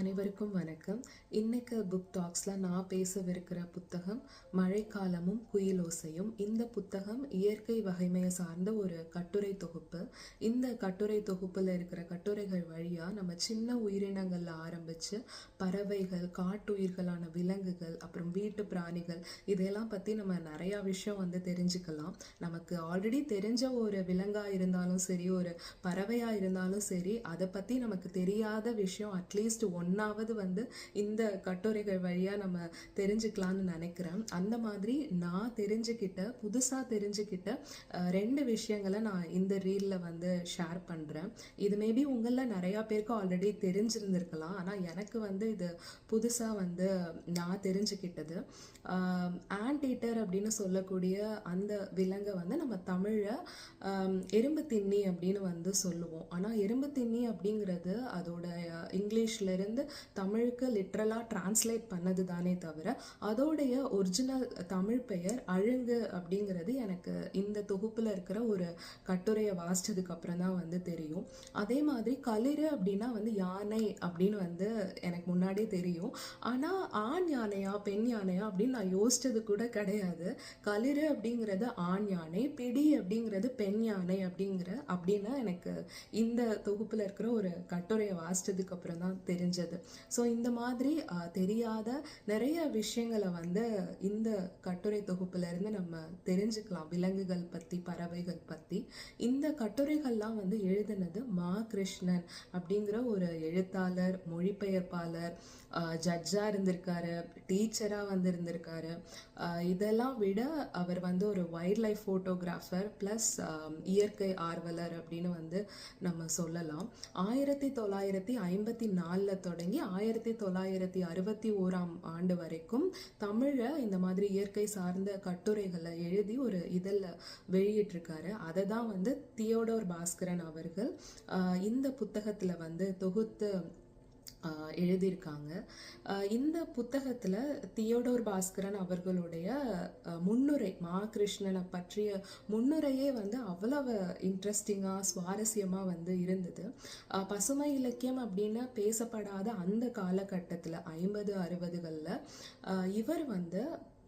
அனைவருக்கும் வணக்கம். இன்னைக்கு புக் டாக்ஸில் நான் பேசவிருக்கிற புத்தகம் மழைக்காலமும் குயிலோசையும். இந்த புத்தகம் இயற்கை வகைமையை சார்ந்த ஒரு கட்டுரை தொகுப்பு. இந்த கட்டுரை தொகுப்பில் இருக்கிற கட்டுரைகள் வழியாக நம்ம சின்ன உயிரினங்களில் ஆரம்பித்து பறவைகள் காட்டுயிர்களான விலங்குகள் அப்புறம் வீட்டு பிராணிகள் இதெல்லாம் பற்றி நம்ம நிறையா விஷயம் வந்து தெரிஞ்சுக்கலாம். நமக்கு ஆல்ரெடி தெரிஞ்ச ஒரு விலங்காக இருந்தாலும் சரி ஒரு பறவையாக இருந்தாலும் சரி அதை பற்றி நமக்கு தெரியாத விஷயம் அட்லீஸ்ட் ஒன் ஒன்றாவது வந்து இந்த கட்டுரைகள் வழியாக நம்ம தெரிஞ்சுக்கலான்னு நினைக்கிறேன். அந்த மாதிரி நான் தெரிஞ்சுக்கிட்ட புதுசாக தெரிஞ்சுக்கிட்ட ரெண்டு விஷயங்களை நான் இந்த ரீலில் வந்து ஷேர் பண்ணுறேன் இது மேபி உங்களில் நிறையா பேருக்கு ஆல்ரெடி தெரிஞ்சிருந்திருக்கலாம். ஆனால் எனக்கு வந்து இது புதுசாக வந்து நான் தெரிஞ்சுக்கிட்டது. ஆன்டீட்டர் அப்படின்னு சொல்லக்கூடிய அந்த விலங்கை வந்து நம்ம தமிழில் எறும்பு திண்ணி அப்படின்னு வந்து சொல்லுவோம். ஆனால் எறும்பு திண்ணி அப்படிங்கிறது அதோட இங்கிலீஷ்லேருந்து தமிழுக்கு லிட்ரலாக டிரான்ஸ்லேட் பண்ணது தானே தவிர அதோடைய ஒரிஜினல் தமிழ் பெயர் அழுங்கு அப்படிங்கிறது எனக்கு இந்த தொகுப்பில் இருக்கிற ஒரு கட்டுரையை வாசிச்சதுக்கு அப்புறம் தான் வந்து தெரியும். அதே மாதிரி களிறு அப்படின்னா வந்து யானை அப்படின்னு வந்து எனக்கு முன்னாடியே தெரியும். ஆனால் ஆண் யானையா பெண் யானையா அப்படின்னு நான் யோசித்தது கூட கிடையாது. களிறு அப்படிங்கிறது ஆண் யானை பிடி அப்படிங்கிறது பெண் யானை அப்படிங்கிற அப்படின்னு எனக்கு இந்த தொகுப்பில் இருக்கிற ஒரு கட்டுரையை வாசித்ததுக்கு அப்புறம் தான் தெரிஞ்சது. ஸோ இந்த மாதிரி தெரியாத நிறைய விஷயங்களை வந்து இந்த கட்டுரை தொகுப்புல இருந்து நம்ம தெரிஞ்சுக்கலாம். விலங்குகள் பற்றி பறவைகள் பற்றி இந்த கட்டுரைகள்லாம் வந்து எழுதினது மா கிருஷ்ணன் அப்படிங்கிற ஒரு எழுத்தாளர் மொழிபெயர்ப்பாளர் ஜட்ஜாக இருந்திருக்காரு டீச்சராக வந்து இருந்திருக்காரு இதெல்லாம் விட அவர் வந்து ஒரு வைல்ட் லைஃப் ஃபோட்டோகிராஃபர் ப்ளஸ் இயற்கை ஆர்வலர் அப்படின்னு வந்து நம்ம சொல்லலாம். ஆயிரத்தி தொள்ளாயிரத்தி ஐம்பத்தி நாலில் தொடங்கி ஆயிரத்தி தொள்ளாயிரத்தி அறுபத்தி ஓராம் ஆண்டு வரைக்கும் தமிழை இந்த மாதிரி இயற்கை சார்ந்த கட்டுரைகளை எழுதி ஒரு இதழில் வெளியிட்டிருக்காரு. அதை தான் வந்து தியோடோர் பாஸ்கரன் அவர்கள். இந்த புத்தகத்தில் வந்து தொகுத்து எழுதியிருக்காங்க. இந்த புத்தகத்தில் தியோடோர் பாஸ்கரன் அவர்களுடைய முன்னுரை மா கிருஷ்ணனை பற்றிய முன்னுரையே வந்து அவ்வளவு இன்ட்ரெஸ்டிங்காக சுவாரஸ்யமாக வந்து இருந்தது. பசுமை இலக்கியம் அப்படின்னு பேசப்படாத அந்த காலகட்டத்தில் ஐம்பது அறுபதுகளில் இவர் வந்து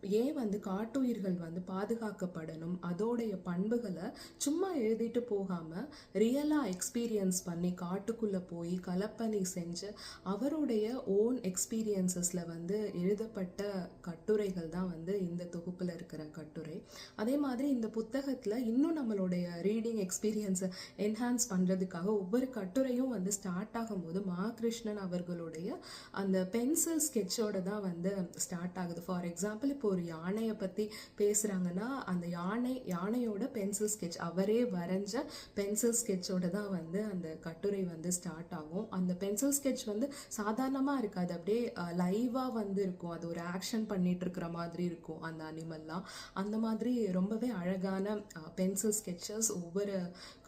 ஏன் வந்து காட்டுயிர்கள் வந்து பாதுகாக்கப்படணும்? அதோடைய பண்புகளை சும்மா எழுதிட்டு போகாமல் ரியலாக எக்ஸ்பீரியன்ஸ் பண்ணி காட்டுக்குள்ளே போய் கலப்பணி செஞ்சு அவருடைய ஓன் எக்ஸ்பீரியன்சஸில் வந்து எழுதப்பட்ட கட்டுரைகள் தான் வந்து இந்த தொகுப்பில் இருக்கிற கட்டுரை. அதே மாதிரி இந்த புத்தகத்தில் இன்னும் நம்மளுடைய ரீடிங் எக்ஸ்பீரியன்ஸை என்ஹான்ஸ் பண்ணுறதுக்காக ஒவ்வொரு கட்டுரையும் வந்து ஸ்டார்ட் ஆகும்போது மாகிருஷ்ணன் அவர்களுடைய அந்த பென்சில் ஸ்கெட்சோட தான் வந்து ஸ்டார்ட் ஆகுது. ஃபார் எக்ஸாம்பிள் இப்போ ஒரு யானையை பற்றி பேசுகிறாங்கன்னா அந்த யானை யானையோட பென்சில் ஸ்கெட்ச் அவரே வரைஞ்ச பென்சில் ஸ்கெட்சோட தான் வந்து அந்த கட்டுரை வந்து ஸ்டார்ட் ஆகும். அந்த பென்சில் ஸ்கெட்ச் வந்து சாதாரணமாக இருக்காது. அப்படியே லைவாக வந்து இருக்கும். அது ஒரு ஆக்ஷன் பண்ணிட்டு இருக்கிற மாதிரி இருக்கும் அந்த அனிமல்லாம் அந்த மாதிரி ரொம்பவே அழகான பென்சில் ஸ்கெட்சஸ் ஒவ்வொரு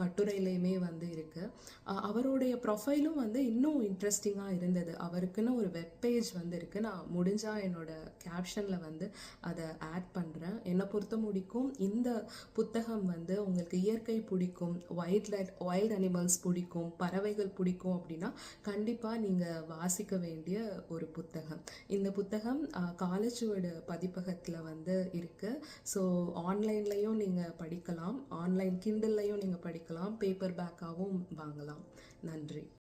கட்டுரையிலையுமே வந்து இருக்கு. அவருடைய ப்ரொஃபைலும் வந்து இன்னும் இன்ட்ரெஸ்டிங்காக இருந்தது. அவருக்குன்னு ஒரு வெப் பேஜ் வந்து இருக்குது நான் முடிஞ்சால் என்னோட கேப்ஷனில் வந்து அதை ஆட் பண்ணுறேன் என்னை பொறுத்த முடிக்கும் இந்த புத்தகம் வந்து உங்களுக்கு இயற்கை பிடிக்கும் வைல்ட் லைஃப் வைல்ட் அனிமல்ஸ் பிடிக்கும் பறவைகள் பிடிக்கும் அப்படின்னா கண்டிப்பாக நீங்கள் வாசிக்க வேண்டிய ஒரு புத்தகம். இந்த புத்தகம் காலேஜோட பதிப்பகத்தில் வந்து இருக்குது ஸோ ஆன்லைன்லேயும் நீங்கள் படிக்கலாம். ஆன்லைன் கிண்டல்லையும் நீங்கள் படிக்கலாம். பேப்பர் பேக்காகவும் வாங்கலாம். நன்றி.